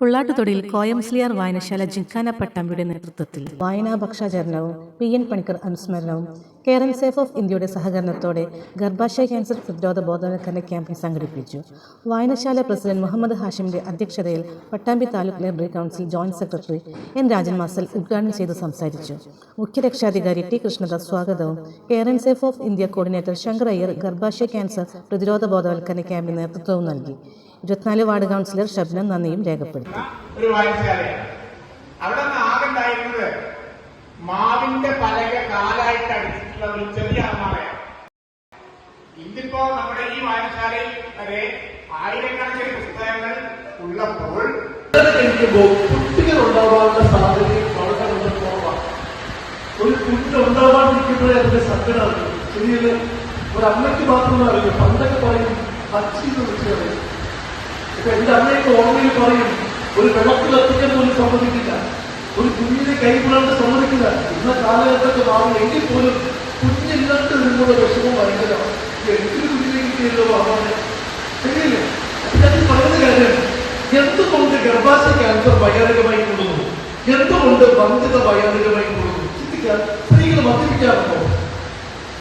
പുള്ളാട്ടുതൊടിയിൽ കോയംസ്ലിയാർ വായനശാല ജിക്കാന പട്ടാമ്പിയുടെ നേതൃത്വത്തിൽ. വായനാ ഭക്ഷാചരണവും പി എൻ പണിക്കർ അനുസ്മരണവും കേരൻ സേഫ് ഓഫ് ഇന്ത്യയുടെ സഹകരണത്തോടെ ഗർഭാശയ ക്യാൻസർ പ്രതിരോധ ബോധവൽക്കരണ ക്യാമ്പയിൻ സംഘടിപ്പിച്ചു. വായനശാല പ്രസിഡന്റ് മുഹമ്മദ് ഹാഷിമിന്റെ അധ്യക്ഷതയിൽ Pattambi taluk library council joint secretary N Rajan Marcel ഉദ്ഘാടനം ചെയ്ത് സംസാരിച്ചു. മുഖ്യ രക്ഷാധികാരി ടി കൃഷ്ണദാസ് സ്വാഗതവും Keran safe of India coordinator Shankar Iyer ഗർഭാശയ ക്യാൻസർ പ്രതിരോധ ബോധവൽക്കരണ ക്യാമ്പിന് നേതൃത്വവും നൽകി. ഇരുപത്തിനാല് വാർഡ് കൗൺസിലർ ഷബ്നം നന്ദിയും രേഖപ്പെടുത്തി. ഒരു അവിടെ മാവിന്റെ പലക കാലായിട്ട് അടിച്ചിട്ടുള്ള ഒരു ചെറിയ അലമാറയാണ്. ഇന്നിപ്പോ നമ്മുടെ ഈ വായനശാലയിൽ വരെ ആയിരക്കണക്കിന് പുസ്തകങ്ങൾ ഉള്ളപ്പോൾ കഴിക്കുമ്പോൾ കുട്ടികൾ ഉണ്ടാവാനുള്ള സാധ്യതയും വളരെ വളരെ കുറവാണ്. ഒരു കുട്ടി ഉണ്ടാവാണ്ടിരിക്കുമ്പോഴേ അതിന്റെ സങ്കടമാണ് ശരിയല്ലേ? ഒരു അമ്മയ്ക്ക് മാത്രമേ അറിയൂ. പണ്ടൊക്കെ പറയും അച്ഛി വിളിച്ചു പറയും. എന്റെ അമ്മയൊക്കെ ഓർമ്മയിൽ പറയും ഒരു വെള്ളത്തിൽ എത്തിക്കാൻ പോലും സമ്മതിക്കില്ല. ഒരു കുഞ്ഞിനെ കൈവിടാണ്ട് സമ്മതിക്കില്ല. ഇന്ന കാലഘട്ടത്തിൽ മാറും എങ്കിൽ പോലും കുഞ്ഞില്ലാണ്ട് നിങ്ങളുടെ വിഷമം ഭയങ്കരമാണ്. എനിക്കൊരു കുഞ്ഞിനെ കിട്ടിയല്ലോ മാറാൻ ശരിയല്ലേ? ഞാൻ പറയുന്ന കാര്യം എന്തുകൊണ്ട് ഗർഭാശയ ക്യാൻസർ ഭയാനകമായി കൂടുന്നു? എന്തുകൊണ്ട് വന്ധ്യത ഭയാനകമായി കൂടുന്നു? ചിന്തിക്കാൻ സ്ത്രീകൾ മദ്യപിക്കാറുണ്ടോ?